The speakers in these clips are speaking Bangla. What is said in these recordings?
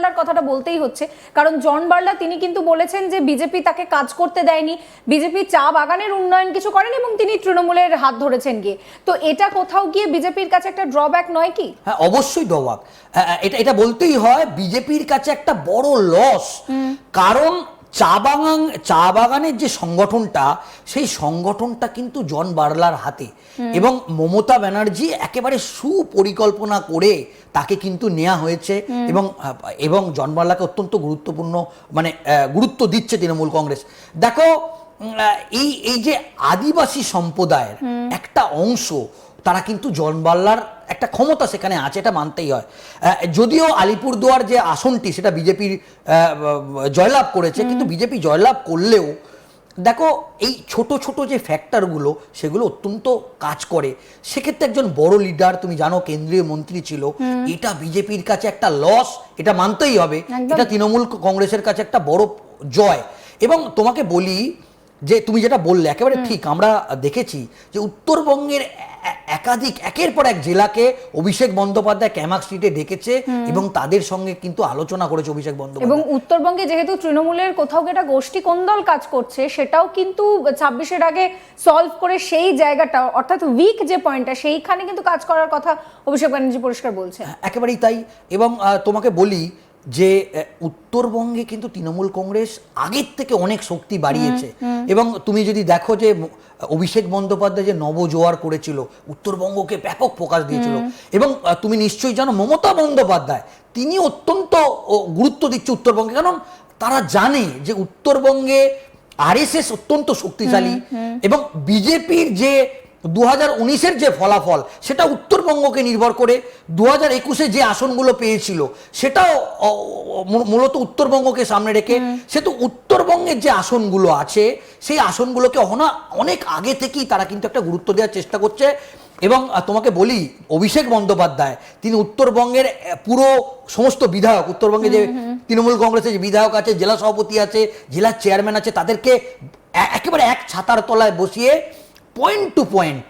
বার্লার কথাটা বলতেই হচ্ছে। কারণ জন বার্লা তিনি কিন্তু বলেছেন যে বিজেপি তাকে কাজ করতে দেয়নি। বিজেপি চা বাগানের উন্নয়ন কিছু করেন এবং তিনি তৃণমূলের হাত ধরেছেন গিয়ে। তো এটা কোথাও গিয়ে বিজেপির কাছে একটা ড্রব্যাক নয় কি? হ্যাঁ অবশ্যই ড্রব্যাক এটা এটা বলতেই হয় বিজেপির কাছে একটা বড় লস কারণ চা বাগান চা বাগানের যে সংগঠনটা সেই সংগঠনটা কিন্তু জন বার্লার হাতে। এবং মমতা ব্যানার্জি একেবারে সুপরিকল্পনা করে তাকে কিন্তু নেওয়া হয়েছে এবং এবং জন বার্লাকে অত্যন্ত গুরুত্বপূর্ণ মানে গুরুত্ব দিচ্ছে তৃণমূল কংগ্রেস। দেখো এই এই যে আদিবাসী সম্প্রদায়ের একটা অংশ তারা কিন্তু জনবাল্লার একটা ক্ষমতা সেখানে আছে এটা মানতেই হয়। যদিও আলিপুরদুয়ার যে আসনটি সেটা বিজেপির জয়লাভ করেছে কিন্তু বিজেপি জয়লাভ করলেও দেখো এই ছোট ছোট যে ফ্যাক্টরগুলো সেগুলো অত্যন্ত কাজ করে। সেক্ষেত্রে একজন বড় লিডার তুমি জানো কেন্দ্রীয় মন্ত্রী ছিল এটা বিজেপির কাছে একটা লস এটা মানতেই হবে। এটা তৃণমূল কংগ্রেসের কাছে একটা বড় জয়। এবং তোমাকে বলি যে তুমি যেটা বললে একেবারে ঠিক আমরা দেখেছি যে উত্তরবঙ্গের একাধিক একের পর এক জেলাকে অভিষেক বন্দ্যোপাধ্যায় ক্যামাক স্ট্রিটে ডেকেছে এবং তাদের সঙ্গে কিন্তু আলোচনা করেছে অভিষেক বন্দ্যোপাধ্যায়। এবং উত্তরবঙ্গে যেহেতু তৃণমূলের কোথাও একটা গোষ্ঠী কোন্দল কাজ করছে সেটাও কিন্তু ছাব্বিশের আগে সলভ করে সেই জায়গাটা অর্থাৎ উইক যে পয়েন্টটা সেইখানে কিন্তু কাজ করার কথা অভিষেক ব্যানার্জি পরিষ্কার বলছে একেবারেই তাই। এবং তোমাকে বলি যে উত্তরবঙ্গে কিন্তু তৃণমূল কংগ্রেস আগের থেকে অনেক শক্তি বাড়িয়েছে। এবং তুমি যদি দেখো যে অভিষেক বন্দ্যোপাধ্যায় যে নবজোয়ার করেছিল উত্তরবঙ্গকে ব্যাপক প্রকাশ দিয়েছিল এবং তুমি নিশ্চয়ই জানো মমতা বন্দ্যোপাধ্যায় তিনি অত্যন্ত গুরুত্ব দিচ্ছে উত্তরবঙ্গে। কারণ তারা জানে যে উত্তরবঙ্গে আরএসএস অত্যন্ত শক্তিশালী এবং বিজেপির যে দু হাজার উনিশের যে ফলাফল সেটা উত্তরবঙ্গকে নির্ভর করে দু হাজার একুশে যে আসনগুলো পেয়েছিল সেটাও মূলত উত্তরবঙ্গকে সামনে রেখে সে তো উত্তরবঙ্গের যে আসনগুলো আছে সেই আসনগুলোকে অনা অনেক আগে থেকেই তারা কিন্তু একটা গুরুত্ব দেওয়ার চেষ্টা করছে। এবং তোমাকে বলি অভিষেক বন্দ্যোপাধ্যায় তিনি উত্তরবঙ্গের পুরো সমস্ত বিধায়ক উত্তরবঙ্গে যে তৃণমূল কংগ্রেসের যে বিধায়ক আছে জেলা সভাপতি আছে জেলার চেয়ারম্যান আছে তাদেরকে একেবারে এক ছাতার তলায় বসিয়ে পয়েন্ট টু পয়েন্ট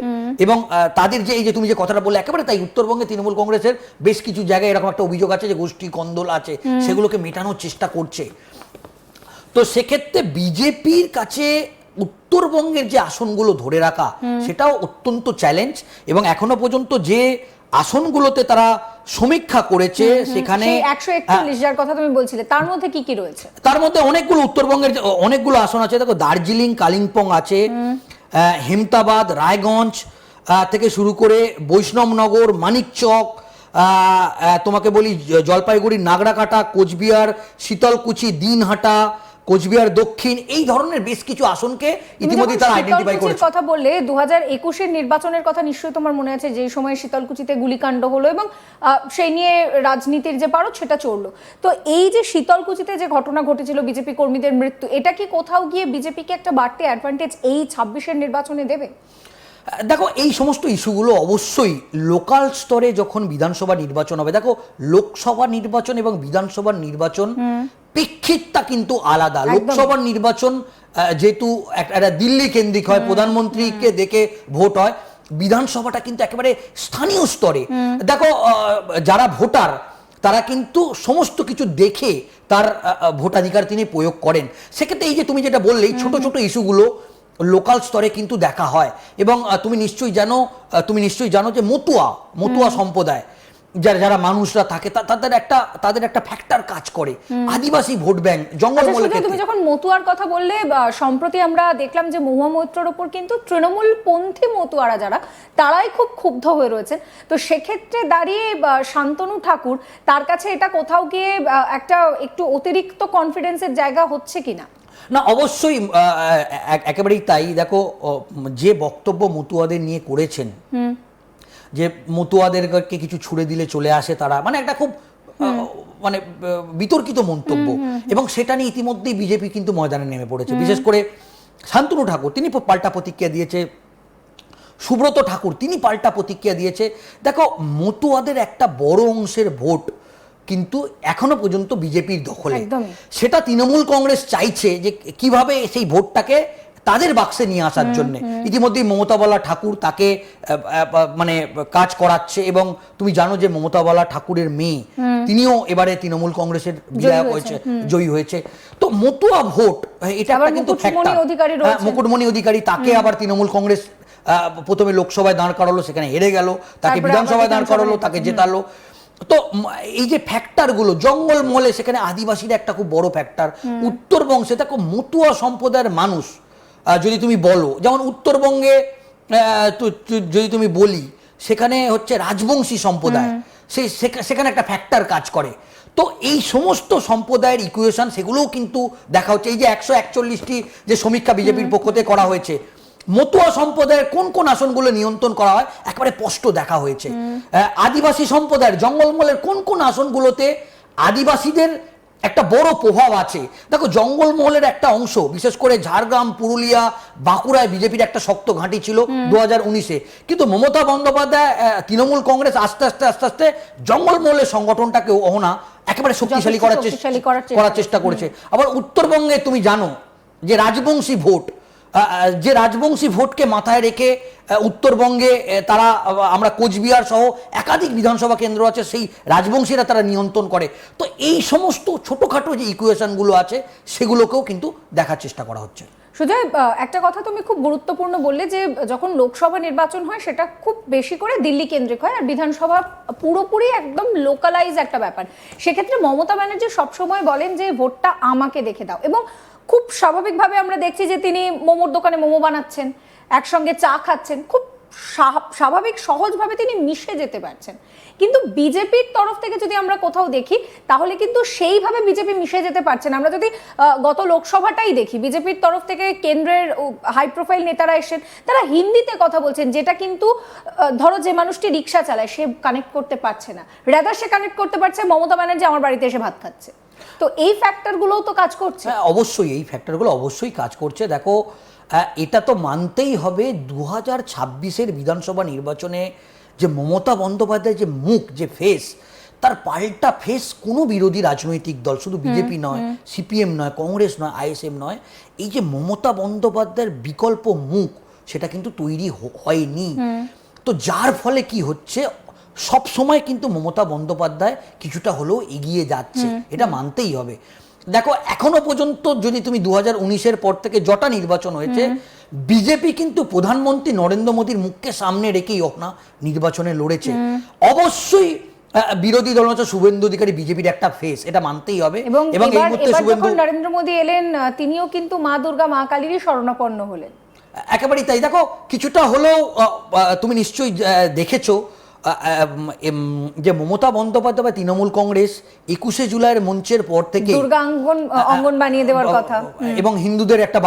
এবং তাদের যে এই যে তুমি যে কথাটা বললে একেবারে তাই উত্তরবঙ্গে তৃণমূল কংগ্রেসের বেশ কিছু জায়গায় এরকম একটা অভিযোগ আছে যে গোষ্ঠী কন্দল আছে সেগুলোকে মেটানোর চেষ্টা করছে। তো সেক্ষেত্রে বিজেপির কাছে উত্তরবঙ্গের যে আসনগুলো ধরে রাখা সেটাও অত্যন্ত চ্যালেঞ্জ এবং এখনও পর্যন্ত যে আসনগুলোতে তারা সমীক্ষা করেছে সেখানে একশো একচল্লিশ যার কথা তুমি বলছিলে তার মধ্যে কি কি রয়েছে? তার মধ্যে অনেকগুলো উত্তরবঙ্গের অনেকগুলো আসন আছে দেখো দার্জিলিং কালিম্পং আছে হেমতাবাদ রায়গঞ্জ থেকে শুরু করে বৈষ্ণবনগর মানিকচক তোমাকে বলি জলপাইগুড়ি নাগরাকাটা কোচবিহার শীতলকুচি দিনহাটা কোচবিহার দক্ষিণ এই ধরনের বেশ কিছু আসনকে ইতিমধ্যে তারা আইডেন্টিফাই করেছে। কথা বললে দু হাজার একুশের নির্বাচনের কথা নিশ্চয়ই তোমার মনে আছে যে সময় শীতলকুচিতে গুলিকাণ্ড হলো এবং সেই নিয়ে রাজনীতির যে পারদ সেটা চলল। তো এই যে শীতলকুচিতে যে ঘটনা ঘটেছিল বিজেপি কর্মীদের মৃত্যু এটা কি কোথাও গিয়ে বিজেপিকে একটা বাড়তি অ্যাডভান্টেজ এই ছাব্বিশের নির্বাচনে দেবে? দেখো এই সমস্ত ইস্যুগুলো অবশ্যই লোকাল স্তরে যখন বিধানসভা নির্বাচন হবে দেখো লোকসভা নির্বাচন এবং বিধানসভা নির্বাচন প্রেক্ষিতটা কিন্তু আলাদা। লোকসভার নির্বাচন যেহেতু একটা দিল্লি কেন্দ্রিক হয় প্রধানমন্ত্রীকে দেখে ভোট হয় বিধানসভাটা কিন্তু একেবারে স্থানীয় স্তরে। দেখো যারা ভোটার তারা কিন্তু সমস্ত কিছু দেখে তার ভোটাধিকার তিনি প্রয়োগ করেন। সেক্ষেত্রে এই যে তুমি যেটা বললে ছোট ছোট ইস্যুগুলো লোকাল স্তরে কিন্তু দেখা হয়। এবং তুমি নিশ্চয়ই জানো তুমি নিশ্চয়ই জানো যে মতুয়া মতুয়া সম্প্রদায়। যারা যারা মানুষরা থাকে তাদের একটা তাদের একটা ফ্যাক্টর কাজ করে। আদিবাসী ভোট ব্যাংক আচ্ছা জঙ্গলমহলের তুমি যখন মতুয়ার কথা বললে সম্প্রতি আমরা দেখলাম যে মহুয়া মৈত্রর ওপর কিন্তু তৃণমূল পন্থী মতুয়ারা যারা তারাই খুব ক্ষুব্ধ হয়ে রয়েছেন। তো সেক্ষেত্রে দাঁড়িয়ে শান্তনু ঠাকুর তার কাছে এটা কোথাও গিয়ে একটা একটু অতিরিক্ত কনফিডেন্সের জায়গা হচ্ছে কিনা? না অবশ্যই একেবারেই তাই। দেখো যে বক্তব্য মতুয়াদের নিয়ে করেছেন যে মতুয়াদেরকে কিছু ছুড়ে দিলে চলে আসে তারা। মানে একটা খুব মানে বিতর্কিত মন্তব্য। এবং সেটা নিয়ে ইতিমধ্যেই বিজেপি কিন্তু ময়দানে নেমে পড়েছে। বিশেষ করে শান্তনু ঠাকুর তিনি পাল্টা প্রতিক্রিয়া দিয়েছে। সুব্রত ঠাকুর তিনি পাল্টা প্রতিক্রিয়া দিয়েছে। দেখো মতুয়াদের একটা বড় অংশের ভোট কিন্তু এখনও পর্যন্ত বিজেপির দখলে। সেটা তৃণমূল কংগ্রেস চাইছে যে কীভাবে সেই ভোটটাকে তাদের বাক্সে নিয়ে আসার জন্য। ইতিমধ্যেই মমতা বলা ঠাকুর তাকে মানে কাজ করাচ্ছে এবং তুমি জানো যে মমতা বলা ঠাকুরের মেয়ে তিনিও এবারে তৃণমূল কংগ্রেসের বিধায়ক হয়েছে জয়ী হয়েছে। তো মতুয়া ভোট এটা আবার একটা কিন্তু মুকুটমণি অধিকারী হ্যাঁ। মুকুটমণি অধিকারী তাকে আবার তৃণমূল কংগ্রেস আহ, প্রথমে লোকসভায় দাঁড় করালো সেখানে হেরে গেল তাকে বিধানসভায় দাঁড় করালো তাকে জেতালো। তো এই যে ফ্যাক্টরগুলো জঙ্গলমহলে সেখানে আদিবাসীরা একটা খুব বড় ফ্যাক্টর উত্তরবঙ্গে দেখো মতুয়া সম্প্রদায়ের মানুষ। যদি তুমি বলো যেমন উত্তরবঙ্গে যদি তুমি বলি সেখানে হচ্ছে রাজবংশী সম্প্রদায় সেই সেখানে একটা ফ্যাক্টর কাজ করে। তো এই সমস্ত সম্প্রদায়ের ইকুয়েশন সেগুলোও কিন্তু দেখা হচ্ছে। এই যে একশো একচল্লিশটি যে সমীক্ষা বিজেপির পক্ষ থেকে করা হয়েছে মতুয়া সম্প্রদায়ের কোন কোন আসনগুলো নিয়ন্ত্রণ করা হয়? একেবারে স্পষ্ট দেখা হয়েছে। আদিবাসী সম্প্রদায়ের জঙ্গলমলের কোন কোন আসনগুলোতে আদিবাসীদের একটা বড় প্রভাব আছে। দেখো জঙ্গলমহলের একটা অংশ বিশেষ করে ঝাড়গ্রাম পুরুলিয়া বাঁকুড়ায় বিজেপির একটা শক্ত ঘাঁটি ছিল দু হাজার উনিশে। কিন্তু মমতা বন্দ্যোপাধ্যায় তৃণমূল কংগ্রেস আস্তে আস্তে আস্তে আস্তে জঙ্গলমহলের সংগঠনটাকে ওহনা একেবারে শক্তিশালী করার চেষ্টা করার চেষ্টা করেছে। আবার উত্তরবঙ্গে তুমি জানো যে রাজবংশী ভোট যে রাজবংশী ভোটকে মাথায় রেখে উত্তরবঙ্গে তারা আমরা কোচবিহার সহ একাধিক বিধানসভা কেন্দ্র আছে, সেই রাজবংশীরা তারা নিয়ন্ত্রণ করে। তো এই সমস্ত ছোটোখাটো যে ইকুয়েশনগুলো আছে, সেগুলোকেও কিন্তু দেখার চেষ্টা করা হচ্ছে। সুজয় একটা কথা তুমি খুব গুরুত্বপূর্ণ বললে যে, যখন লোকসভা নির্বাচন হয়, সেটা খুব বেশি করে দিল্লি কেন্দ্রিক হয়, আর বিধানসভা পুরোপুরি একদম লোকালাইজ একটা ব্যাপার। সেক্ষেত্রে মমতা ব্যানার্জি সবসময় বলেন যে, ভোটটা আমাকে দেখে দাও। এবং খুব স্বাভাবিকভাবে আমরা দেখছি যে, তিনি মোমোর দোকানে মোমো বানাচ্ছেন। একসঙ্গে চা খাচ্ছেন, খুব স্বাভা- স্বাভাবিক সহজভাবে তিনি মিশে যেতে পারছেন। কিন্তু বিজেপির তরফ থেকে যদি আমরা কোথাও দেখি, তাহলে কিন্তু সেইভাবে বিজেপি মিশে যেতে পারছে না। আমরা যদি গত লোকসভাটাই দেখি, বিজেপির তরফ থেকে কেন্দ্রের হাই প্রোফাইল নেতারা এসেছেন, তারা হিন্দিতে কথা বলছেন, যেটা কিন্তু ধরো যে মানুষটি রিক্সা চালায়, সে কানেক্ট করতে পারছে না। রেদার সে কানেক্ট করতে পারছে মমতা ব্যানার্জি আমার বাড়িতে এসে ভাত খাচ্ছে। তো এই ফ্যাক্টরগুলোও তো কাজ করছে। হ্যাঁ অবশ্যই এই ফ্যাক্টরগুলো অবশ্যই কাজ করছে। দেখো এটা তো মানতেই হবে দু হাজার ছাব্বিশের বিধানসভা নির্বাচনে যে মমতা বন্দ্যোপাধ্যায় যে মুখ যে ফেস তার পাল্টা ফেস কোনো বিরোধী রাজনৈতিক দল শুধু বিজেপি নয় সিপিএম নয় কংগ্রেস নয় আইএসএম নয় এই যে মমতা বন্দ্যোপাধ্যায়ের বিকল্প মুখ সেটা কিন্তু তৈরি হয়নি। তো যার ফলে কি হচ্ছে সব সময় কিন্তু মমতা বন্দ্যোপাধ্যায় কিছুটা হলেও এগিয়ে যাচ্ছে এটা মানতেই হবে। দেখো এখনও পর্যন্ত যদি তুমি দু হাজার উনিশের পর থেকে জটা নির্বাচন হয়েছে বিজেপি কিন্তু প্রধানমন্ত্রী নরেন্দ্র মোদীর মুখকে সামনে রেখেই হোক না নির্বাচনে লড়েছে। অবশ্যই বিরোধী দল হচ্ছে শুভেন্দু অধিকারী বিজেপির একটা ফেস এটা মানতেই হবে। এবং এই মুহূর্তে শুভেন্দু নরেন্দ্র মোদী এলেন তিনিও কিন্তু মা দুর্গা মা কালীরই শরণাপন্ন হলেন। একেবারেই তাই। দেখো কিছুটা হলেও তুমি নিশ্চয়ই দেখেছ যে মমতা বন্দ্যোপাধ্যায় বা তৃণমূল কংগ্রেস একুশে জুলাইয়ের মঞ্চের পর থেকে দুর্গা অঙ্গন অঙ্গন বানিয়ে দেওয়ার কথা। এবং হিন্দুদের একটা